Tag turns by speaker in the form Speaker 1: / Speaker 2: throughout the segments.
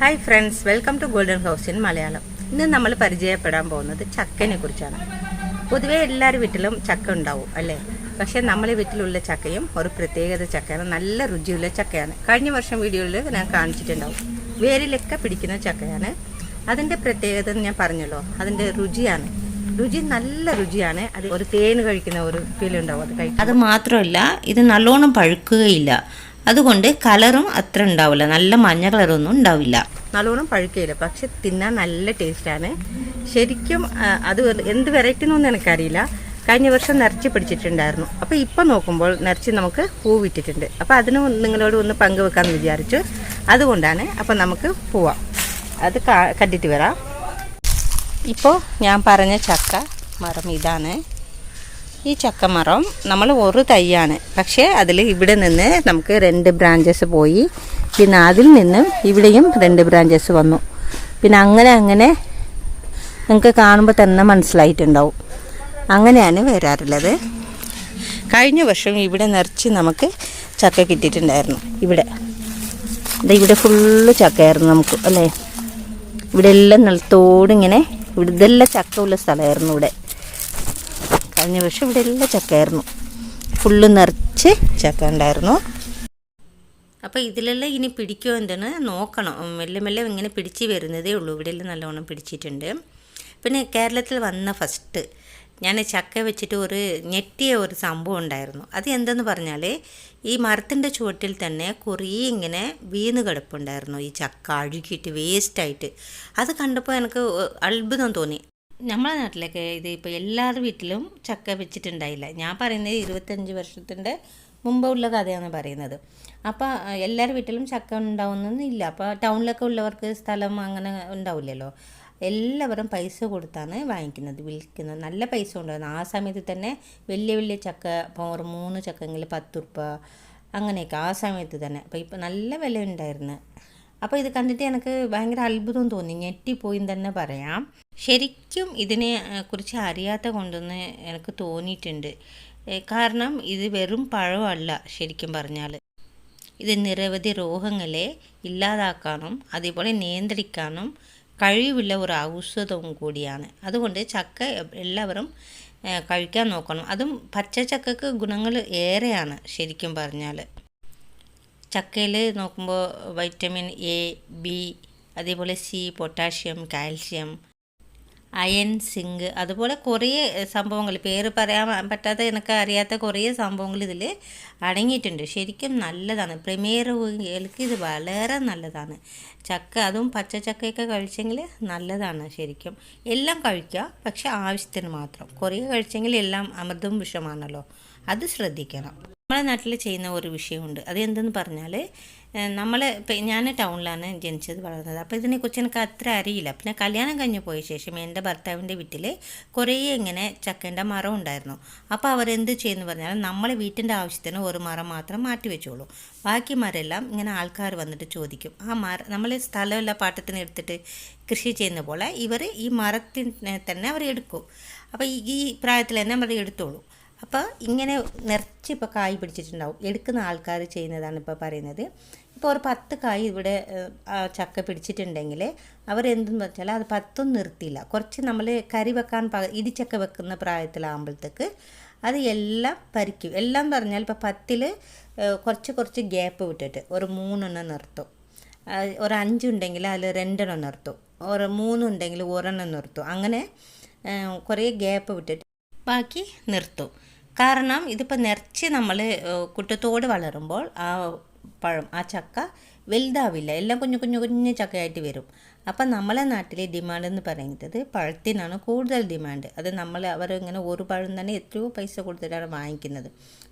Speaker 1: Hi friends welcome to golden house in Malayalam ഇന്ന് നമ്മൾ പരിചയപ്പെടാൻ പോകുന്നത് ചക്കനെ കുറിച്ചാണ്. പൊതുവെ എല്ലാവരും വീട്ടിലും ചക്ക ഉണ്ടാവും അല്ലേ? പക്ഷേ നമ്മളെ വീട്ടിലുള്ള ചക്കയും ഒരു പ്രത്യേകത ചക്കയാണ് നല്ല രുചിയുള്ള ചക്കയാണ്. കഴിഞ്ഞ വർഷം വീഡിയോയിൽ ഞാൻ കാണിച്ചിട്ടുണ്ടാവും. വേരിലൊക്കെ പിടിക്കുന്ന ചക്കയാണ്. അതിന്റെ പ്രത്യേകത ഞാൻ പറഞ്ഞല്ലോ അതിന്റെ രുചിയാണ്. രുചി നല്ല രുചിയാണ്. അത് ഒരു തേൻ കഴിക്കുന്ന ഒരു ഫീൽ ഉണ്ടാവും അത് കഴിക്കും
Speaker 2: അത് മാത്രമല്ല ഇത് നല്ലോണം പഴുക്കുകയില്ല. അതുകൊണ്ട് കളറും അത്ര ഉണ്ടാവില്ല. നല്ല മഞ്ഞ കളറൊന്നും ഉണ്ടാവില്ല.
Speaker 1: നല്ലോണം പഴുക്കയില്ല? പക്ഷെ തിന്നാൻ നല്ല ടേസ്റ്റാണ് ശരിക്കും അത് എന്ത് വെറൈറ്റി എന്നൊന്നും എനിക്കറിയില്ല. കഴിഞ്ഞ വർഷം നിറച്ച് പിടിച്ചിട്ടുണ്ടായിരുന്നു. അപ്പോൾ ഇപ്പം നോക്കുമ്പോൾ നിറച്ച് നമുക്ക് പൂവിട്ടിട്ടുണ്ട്. അപ്പോൾ അതിന് നിങ്ങളോട് ഒന്ന് പങ്കുവെക്കാമെന്ന് വിചാരിച്ചു. അതുകൊണ്ടാണ് അപ്പോൾ നമുക്ക് പോവാം. അത് കണ്ടിട്ട് വരാം. ഇപ്പോൾ ഞാൻ പറഞ്ഞ ചക്ക മരം ഇതാണ്. ഈ ചക്കമരം നമ്മൾ ഒരു തൈയാണ്. പക്ഷേ അതിൽ ഇവിടെ നിന്ന് നമുക്ക് രണ്ട് ബ്രാഞ്ചസ് പോയി. പിന്നെ അതിൽ നിന്നും ഇവിടെയും രണ്ട് ബ്രാഞ്ചസ് വന്നു. പിന്നെ അങ്ങനെ അങ്ങനെ നിങ്ങൾക്ക് കാണുമ്പോൾ തന്നെ മനസ്സിലായിട്ടുണ്ടാവും. അങ്ങനെയാണ് വരാറുള്ളത്. കഴിഞ്ഞ വർഷം ഇവിടെ നിറച്ച് നമുക്ക് ചക്ക കിട്ടിയിട്ടുണ്ടായിരുന്നു. ഇവിടെ. ദേ ഇവിടെ ഫുള്ള് ചക്കയായിരുന്നു നമുക്ക് അല്ലേ? ഇവിടെ എല്ലാം നിലത്തോടിങ്ങനെ ഇവിടെ ഇതെല്ലാം ചക്ക ഉള്ള സ്ഥലമായിരുന്നു ഇവിടെ. കഴിഞ്ഞ വർഷം ഇവിടെ എല്ലാം ചക്കയായിരുന്നു. ഫുള്ള് നിറച്ച് ചക്ക ഉണ്ടായിരുന്നു. അപ്പോൾ ഇതിലെല്ലാം ഇനി പിടിക്കുമോ എന്താണ്? നോക്കണം. മെല്ലെ മെല്ലെ ഇങ്ങനെ പിടിച്ച് വരുന്നതേ ഉള്ളൂ. ഇവിടെയെല്ലാം നല്ലോണം പിടിച്ചിട്ടുണ്ട്. പിന്നെ കേരളത്തിൽ വന്ന ഫസ്റ്റ് ഞാൻ ചക്ക വെച്ചിട്ട് ഒരു ഞെട്ടിയ ഒരു സംഭവം ഉണ്ടായിരുന്നു. അത് എന്തെന്ന് പറഞ്ഞാൽ ഈ മരത്തിന്റെ ചുവട്ടിൽ തന്നെ കുറേ ഇങ്ങനെ വീണ് കിടപ്പുണ്ടായിരുന്നു. ഈ ചക്ക അഴുകിയിട്ട് വേസ്റ്റായിട്ട് അത് കണ്ടപ്പോൾ എനിക്ക് അത്ഭുതം തോന്നി. നമ്മളെ നാട്ടിലൊക്കെ ഇത് ഇപ്പോൾ എല്ലാവരുടെ വീട്ടിലും ചക്ക വെച്ചിട്ടുണ്ടായില്ല. ഞാൻ പറയുന്നത് ഇരുപത്തഞ്ച് വർഷത്തിന്റെ മുമ്പുള്ള കഥയാണ് പറയുന്നത്. അപ്പോൾ എല്ലാവരുടെ വീട്ടിലും ചക്ക ഉണ്ടാവുന്നൊന്നുമില്ല അപ്പോൾ ടൗണിലൊക്കെ ഉള്ളവർക്ക് സ്ഥലം അങ്ങനെ ഉണ്ടാവില്ലല്ലോ. എല്ലാവരും പൈസ കൊടുത്താണ് വാങ്ങിക്കുന്നത് വിൽക്കുന്നത്. നല്ല പൈസ ഉണ്ടായിരുന്നു ആ സമയത്ത് തന്നെ വലിയ വലിയ ചക്ക ഇപ്പോൾ ഒരു മൂന്ന് ചക്കെങ്കിൽ പത്ത് ഉറുപ്പ അങ്ങനെയൊക്കെ ആ സമയത്ത് തന്നെ. അപ്പോൾ ഇപ്പോൾ നല്ല വില ഉണ്ടായിരുന്നു. അപ്പോൾ ഇത് കണ്ടിട്ട് എനിക്ക് ഭയങ്കര അത്ഭുതം തോന്നി. ഞെട്ടിപ്പോയി തന്നെ പറയാം. ശരിക്കും ഇതിനെ കുറിച്ച് അറിയാത്ത കൊണ്ടൊന്ന് എനിക്ക് തോന്നിയിട്ടുണ്ട്. കാരണം ഇത് വെറും പഴമല്ല ശരിക്കും പറഞ്ഞാൽ ഇത് നിരവധി രോഗങ്ങളെ ഇല്ലാതാക്കാനും അതേപോലെ നിയന്ത്രിക്കാനും കഴിവുള്ള ഒരു ഔഷധവും കൂടിയാണ്. അതുകൊണ്ട് ചക്ക എല്ലാവരും കഴിക്കാൻ നോക്കണം. അതും പച്ച ചക്കക്ക് ഗുണങ്ങൾ ഏറെയാണ് ശരിക്കും പറഞ്ഞാൽ ചക്കയിൽ നോക്കുമ്പോൾ വൈറ്റമിൻ എ ബി അതേപോലെ C potassium calcium iron zinc അതുപോലെ കുറേ സംഭവങ്ങൾ. പേര് പറയാൻ പറ്റാത്ത എനിക്ക് അറിയാത്ത കുറേ സംഭവങ്ങൾ ഇതിൽ അടങ്ങിയിട്ടുണ്ട്. ശരിക്കും നല്ലതാണ്. പ്രിമിയർ രോഗികൾക്ക് ഇത് വളരെ നല്ലതാണ്. ചക്ക അതും പച്ച ചക്കയൊക്കെ കഴിച്ചെങ്കിൽ നല്ലതാണ് ശരിക്കും. എല്ലാം കഴിക്കുക പക്ഷെ ആവശ്യത്തിന് മാത്രം. കുറേ കഴിച്ചെങ്കിൽ എല്ലാം അമൃതും വിഷമാണല്ലോ. അത് ശ്രദ്ധിക്കണം. നമ്മളെ നാട്ടിൽ ചെയ്യുന്ന ഒരു വിഷയമുണ്ട്. അത് എന്തെന്ന് പറഞ്ഞാൽ നമ്മൾ ഞാൻ ടൗണിലാണ് ജനിച്ചത് വളർന്നത്. അപ്പോൾ ഇതിനെക്കുറിച്ച് എനിക്ക് അത്ര അറിയില്ല. പിന്നെ കല്യാണം കഴിഞ്ഞ് പോയ ശേഷം എന്റെ ഭർത്താവിന്റെ വീട്ടിൽ കുറേ ഇങ്ങനെ ചക്കേന്റെ മരം ഉണ്ടായിരുന്നു. അപ്പോൾ അവരെന്ത് ചെയ്യുന്നു പറഞ്ഞാൽ നമ്മളെ വീട്ടിന്റെ ആവശ്യത്തിന് ഒരു മരം മാത്രം മാറ്റി വെച്ചോളൂ. ബാക്കി മരമെല്ലാം ഇങ്ങനെ ആൾക്കാർ വന്നിട്ട് ചോദിക്കും. ആ മര നമ്മൾ സ്ഥലമല്ല പാട്ടത്തിന് എടുത്തിട്ട് കൃഷി ചെയ്യുന്ന പോലെ ഇവർ ഈ മരത്തിനെ തന്നെ അവർ എടുക്കും. അപ്പോൾ ഈ ഈ പ്രായത്തിൽ തന്നെ അവർ എടുത്തോളൂ. അപ്പോൾ ഇങ്ങനെ നിറച്ച് ഇപ്പോൾ കായ് പിടിച്ചിട്ടുണ്ടാവും. എടുക്കുന്ന ആൾക്കാർ ചെയ്യുന്നതാണ് ഇപ്പോൾ പറയുന്നത്. ഇപ്പോൾ ഒരു പത്ത് കായ് ഇവിടെ ചക്ക പിടിച്ചിട്ടുണ്ടെങ്കിൽ അവരെന്തെന്ന് വെച്ചാൽ അത് പത്തും നിർത്തിയില്ല. കുറച്ച് നമ്മൾ കറി വെക്കാൻ പക ഇടിച്ചക്ക വെക്കുന്ന പ്രായത്തിലാകുമ്പോഴത്തേക്ക് അത് എല്ലാം പരിക്കും. എല്ലാം പറഞ്ഞാൽ ഇപ്പോൾ പത്തിൽ കുറച്ച് കുറച്ച് ഗ്യാപ്പ് വിട്ടിട്ട് ഒരു മൂന്നെണ്ണം നിർത്തും. ഒരു അഞ്ചുണ്ടെങ്കിൽ അതിൽ രണ്ടെണ്ണം നിർത്തും. ഒരു മൂന്നുണ്ടെങ്കിൽ ഒരെണ്ണം നിർത്തും. അങ്ങനെ കുറേ ഗ്യാപ്പ് വിട്ടിട്ട് ബാക്കി നിർത്തും. കാരണം ഇതിപ്പോൾ നിറച്ച് നമ്മൾ കുട്ടത്തോട് വളരുമ്പോൾ ആ പഴം ആ ചക്ക വലുതാവില്ല. എല്ലാം കുഞ്ഞു കുഞ്ഞു കുഞ്ഞു ചക്കയായിട്ട് വരും. അപ്പം നമ്മളെ നാട്ടിലെ ഡിമാൻഡ് എന്ന് പറയുന്നത് പഴത്തിനാണ് കൂടുതൽ ഡിമാൻഡ് അത് നമ്മൾ അവർ ഇങ്ങനെ ഒരു പഴം തന്നെ എത്രയോ പൈസ കൊടുത്തിട്ടാണ് വാങ്ങിക്കുന്നത്.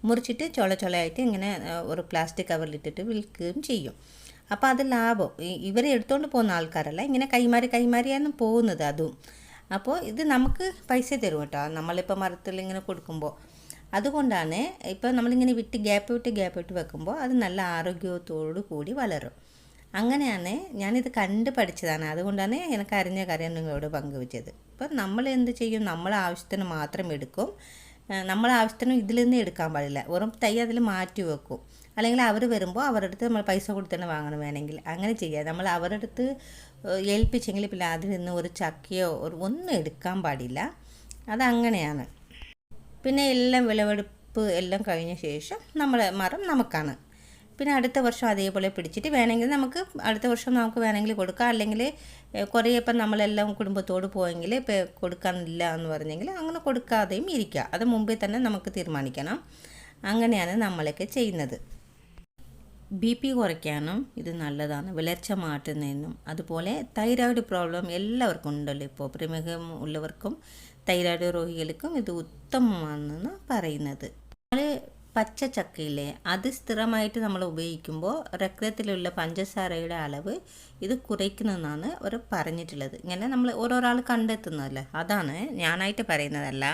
Speaker 1: മുറിച്ചിട്ട് ചൊള ചൊളയായിട്ട് ഇങ്ങനെ ഒരു പ്ലാസ്റ്റിക് കവറിലിട്ടിട്ട് വിൽക്കുകയും ചെയ്യും. അപ്പോൾ അത് ലാഭം. ഇവരെ എടുത്തുകൊണ്ട് പോകുന്ന ആൾക്കാരല്ല ഇങ്ങനെ കൈമാറി കൈമാറിയാണ് പോകുന്നത് അതും. അപ്പോൾ ഇത് നമുക്ക് പൈസ തരും കേട്ടോ. നമ്മളിപ്പോൾ മരത്തിൽ ഇങ്ങനെ കൊടുക്കുമ്പോൾ അതുകൊണ്ടാണ് ഇപ്പോൾ നമ്മളിങ്ങനെ വിട്ട് ഗ്യാപ്പ് വിട്ട് ഗ്യാപ്പ് വിട്ട് വെക്കുമ്പോൾ അത് നല്ല ആരോഗ്യത്തോടു കൂടി വളരും. അങ്ങനെയാണ് ഞാനിത് കണ്ട് പഠിച്ചതാണ്. അതുകൊണ്ടാണ് എനിക്ക് അറിഞ്ഞ കാര്യം നിങ്ങളോട് പങ്കുവെച്ചത്. ഇപ്പം നമ്മൾ എന്ത് ചെയ്യും? നമ്മളെ ആവശ്യത്തിന് മാത്രം എടുക്കും. നമ്മളെ ആവശ്യത്തിന് ഇതിൽ നിന്ന് എടുക്കാൻ പാടില്ല. വെറും തൈ അതിൽ മാറ്റി വെക്കും.
Speaker 2: അല്ലെങ്കിൽ അവർ വരുമ്പോൾ അവരുടെ അടുത്ത് നമ്മൾ പൈസ കൊടുത്തിട്ട് വാങ്ങണം വേണമെങ്കിൽ. അങ്ങനെ ചെയ്യുക നമ്മൾ അവരുടെ അടുത്ത് ഏൽപ്പിച്ചെങ്കിൽ പിന്നെ അതിൽ നിന്ന് ഒരു ചക്കയോ ഒരു ഒന്നും എടുക്കാൻ പാടില്ല. അതങ്ങനെയാണ്. പിന്നെ എല്ലാം വിളവെടുപ്പ് എല്ലാം കഴിഞ്ഞ ശേഷം നമ്മൾ മരം നമുക്കാണ്. പിന്നെ അടുത്ത വർഷം അതേപോലെ പിടിച്ചിട്ട് വേണമെങ്കിൽ നമുക്ക് അടുത്ത വർഷം നമുക്ക് വേണമെങ്കിൽ കൊടുക്കാം. അല്ലെങ്കിൽ കുറേ ഇപ്പം നമ്മളെല്ലാം കുടുംബത്തോട് പോയെങ്കിൽ ഇപ്പം കൊടുക്കാനില്ല എന്ന് പറഞ്ഞെങ്കിൽ അങ്ങനെ കൊടുക്കാതെയും ഇരിക്കുക. അത് മുമ്പേ തന്നെ നമുക്ക് തീരുമാനിക്കണം. അങ്ങനെയാണ് നമ്മളൊക്കെ ചെയ്യുന്നത്. ബി പി കുറയ്ക്കാനും ഇത് നല്ലതാണ്. വിളർച്ച മാറ്റുന്നതിനും അതുപോലെ തൈറോയിഡ് പ്രോബ്ലം എല്ലാവർക്കും ഉണ്ടല്ലോ. ഇപ്പോൾ പ്രമേഹം ഉള്ളവർക്കും തൈറോയ്ഡ് രോഗികൾക്കും ഇത് ഉത്തമമാണെന്ന് പറയുന്നത്. നമ്മൾ പച്ച ചക്കയില്ലേ അത് സ്ഥിരമായിട്ട് നമ്മൾ ഉപയോഗിക്കുമ്പോൾ രക്തത്തിലുള്ള പഞ്ചസാരയുടെ അളവ് ഇത് കുറയ്ക്കുന്നതെന്നാണ് അവർ പറഞ്ഞിട്ടുള്ളത്. ഇങ്ങനെ നമ്മൾ ഓരോരാൾ കണ്ടെത്തുന്നതല്ലേ? അതാണ് ഞാനായിട്ട് പറയുന്നതല്ല.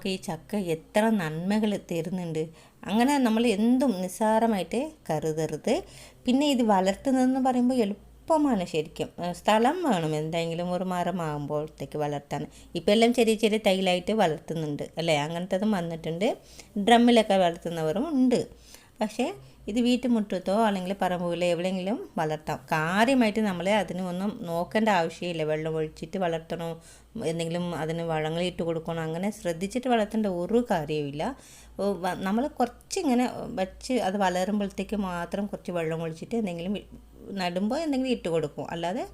Speaker 2: ഈ ചക്ക എത്ര നന്മകൾ തരുന്നുണ്ട്. അങ്ങനെ നമ്മൾ എന്തും നിസ്സാരമായിട്ട് കരുതരുത്. പിന്നെ ഇത് വളർത്തുന്നതെന്ന് പറയുമ്പോൾ എളുപ്പമാണ് ശരിക്കും. സ്ഥലം വേണം. എന്തെങ്കിലും ഒരു മരമാകുമ്പോഴത്തേക്ക് വളർത്താൻ. ഇപ്പം എല്ലാം ചെറിയ ചെറിയ തൈലായിട്ട് വളർത്തുന്നുണ്ട് അല്ലേ? അങ്ങനത്തതും വന്നിട്ടുണ്ട്. ഡ്രമ്മിലൊക്കെ വളർത്തുന്നവരും ഉണ്ട്. പക്ഷേ ഇത് വീട്ടുമുറ്റത്തോ അല്ലെങ്കിൽ പറമ്പുകളോ എവിടെയെങ്കിലും വളർത്താം. കാര്യമായിട്ട് നമ്മൾ അതിന് ഒന്നും നോക്കേണ്ട ആവശ്യമില്ല. വെള്ളം ഒഴിച്ചിട്ട് വളർത്തണോ എന്തെങ്കിലും അതിന് വളങ്ങൾ ഇട്ട് കൊടുക്കണോ അങ്ങനെ ശ്രദ്ധിച്ചിട്ട് വളർത്തേണ്ട ഒരു കാര്യവുമില്ല. നമ്മൾ കുറച്ചിങ്ങനെ വെച്ച് അത് വളരുമ്പോഴത്തേക്ക് മാത്രം കുറച്ച് വെള്ളം ഒഴിച്ചിട്ട് എന്തെങ്കിലും നടുമ്പോൾ എന്തെങ്കിലും ഇട്ട് കൊടുക്കും. അല്ലാതെ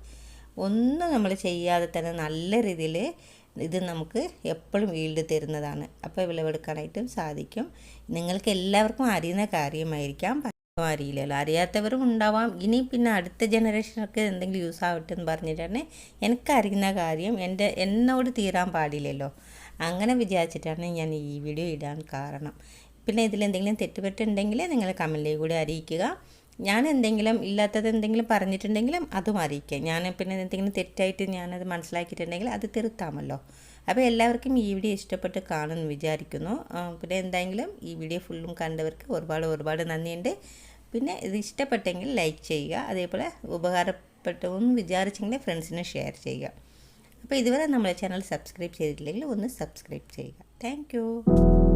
Speaker 2: ഒന്നും നമ്മൾ ചെയ്യാതെ തന്നെ നല്ല രീതിയിൽ ഇത് നമുക്ക് എപ്പോഴും വീൽഡ് തരുന്നതാണ്. അപ്പോൾ വിളവെടുക്കാനായിട്ടും സാധിക്കും. നിങ്ങൾക്ക് എല്ലാവർക്കും അറിയുന്ന കാര്യമായിരിക്കാം. അറിയില്ലല്ലോ. അറിയാത്തവരും ഉണ്ടാവാം. ഇനി പിന്നെ അടുത്ത ജനറേഷനൊക്കെ എന്തെങ്കിലും യൂസ് ആവട്ടെ എന്ന് പറഞ്ഞിട്ടാണ് എനിക്കറിയുന്ന കാര്യം. എന്റെ എന്നോട് തീരാൻ പാടില്ലല്ലോ. അങ്ങനെ വിചാരിച്ചിട്ടാണ് ഞാൻ ഈ വീഡിയോ ഇടാൻ കാരണം. പിന്നെ ഇതിലെന്തെങ്കിലും തെറ്റുപറ്റുണ്ടെങ്കിൽ നിങ്ങൾ കമന്റിൽ കൂടി അറിയിക്കുക. ഞാൻ എന്തെങ്കിലും ഇല്ലാത്തത് എന്തെങ്കിലും പറഞ്ഞിട്ടുണ്ടെങ്കിലും അതും അറിയിക്കാം ഞാൻ പിന്നെ എന്തെങ്കിലും തെറ്റായിട്ട് ഞാനത് മനസ്സിലാക്കിയിട്ടുണ്ടെങ്കിൽ അത് തിരുത്താമല്ലോ. അപ്പോൾ എല്ലാവർക്കും ഈ വീഡിയോ ഇഷ്ടപ്പെട്ട് കാണുമെന്ന് വിചാരിക്കുന്നു. പിന്നെ എന്തായെങ്കിലും ഈ വീഡിയോ ഫുള്ളും കണ്ടവർക്ക് ഒരുപാട് ഒരുപാട് നന്ദിയുണ്ട്. പിന്നെ ഇത് ഇഷ്ടപ്പെട്ടെങ്കിൽ ലൈക്ക് ചെയ്യുക അതേപോലെ ഉപകാരപ്പെട്ടതെന്ന് വിചാരിച്ചെങ്കിൽ ഫ്രണ്ട്സിന് ഷെയർ ചെയ്യുക. അപ്പോൾ ഇതുവരെ നമ്മളെ ചാനൽ സബ്സ്ക്രൈബ് ചെയ്തിട്ടില്ലെങ്കിൽ ഒന്ന് സബ്സ്ക്രൈബ് ചെയ്യുക. താങ്ക്